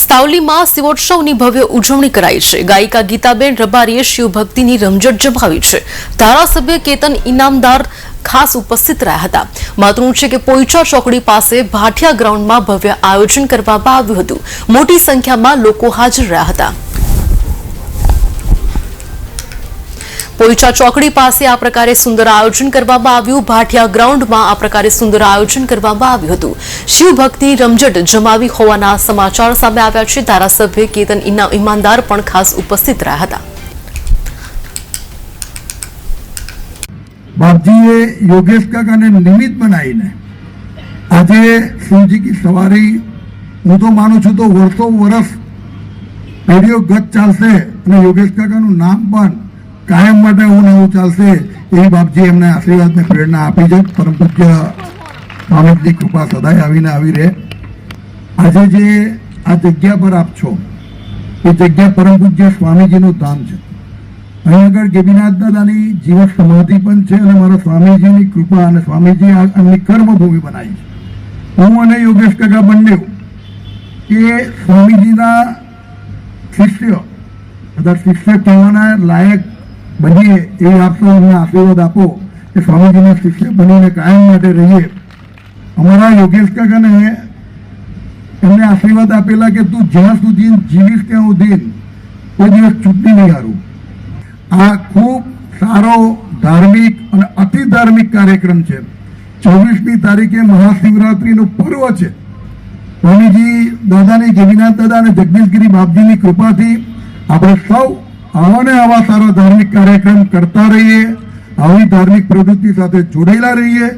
સાવલીમાં શિવોત્સવની ભવ્ય ઉજવણી કરાઈ છે. ગાયિકા ગીતાબેન રબારીએ શિવભક્તિની રમઝટ જમાવી છે. ધારાસભ્ય કેતન ઇનામદાર ખાસ ઉપસ્થિત રહ્યા હતા. મહત્વનું છે કે પોઈચા ચોકડી પાસે ભાટિયા ગ્રાઉન્ડમાં ભવ્ય આયોજન કરવામાં આવ્યું હતું. મોટી સંખ્યામાં લોકો હાજર રહ્યા હતા. પોઈચા ચોકડી પાસે આ પ્રકારે સુંદર આયોજન કરવામાં આવ્યું. ભાટિયા ગ્રાઉન્ડમાં આ પ્રકારે સુંદર આયોજન કરવામાં આવ્યું હતું. શિવભક્તિ રમઝટ જમાવી હોવાના સમાચાર સામે આવ્યા છે. ધારાસભ્ય કેતન ઈમાનદાર પણ ખાસ ઉપસ્થિત રહ્યા હતા. બાપજીએ યોગેશ કાકાને નિમિત્ત બનાવીને આજે શિવજી કી સવારી હું તો માનું છું તો વર્ષો વર્ષ પેઢીઓ ગત ચાલશે અને યોગેશ કાકાનું નામ પણ કાયમ માટે હું એવું ચાલશે એ બાપજી એમને આશીર્વાદ ને પ્રેરણા આપી છે. પરમ પૂજ્ય સ્વામીજી કૃપા સદાય આવીને આવી રહે. આજે જે આ જગ્યા પર આપ છો, એ જગ્યા પરમ પૂજ્ય સ્વામીજીનું ધામ છે. અહીં આગળ ગેબીનાથ દાદાની જીવન સમાધિ પણ છે અને મારા સ્વામીજીની કૃપા અને સ્વામીજી એમની કર્મભૂમિ બનાવી છે. હું અને યોગેશ કાકા બંને એ સ્વામીજીના શિષ્ય કદાચ શિષ્ય કહેવાના લાયક બનીએ એ આપશો અમને આશીર્વાદ આપો કે સ્વામીજીના શિષ્ય બનીને કાયમ માટે રહીએ. અમારા યોગેશ કાકાને એમને આશીર્વાદ આપેલા કે તું જ્યાં સુધી જીવીશ ત્યાં સુધી કોઈ દિવસ ચૂંટણી નહીં હારું. આ ખૂબ સારો ધાર્મિક અને અતિ ધાર્મિક કાર્યક્રમ છે. ચોવીસમી તારીખે મહાશિવરાત્રિનું પર્વ છે. સ્વામીજી દાદાની ગેવીનાથ દાદા અને જગદીશગીરી બાપજીની કૃપાથી આપણે સૌ આવા ને આવા સારા ધાર્મિક કાર્યક્રમ કરતા રહીએ આવી ધાર્મિક પ્રવૃત્તિ સાથે જોડાયેલા રહીએ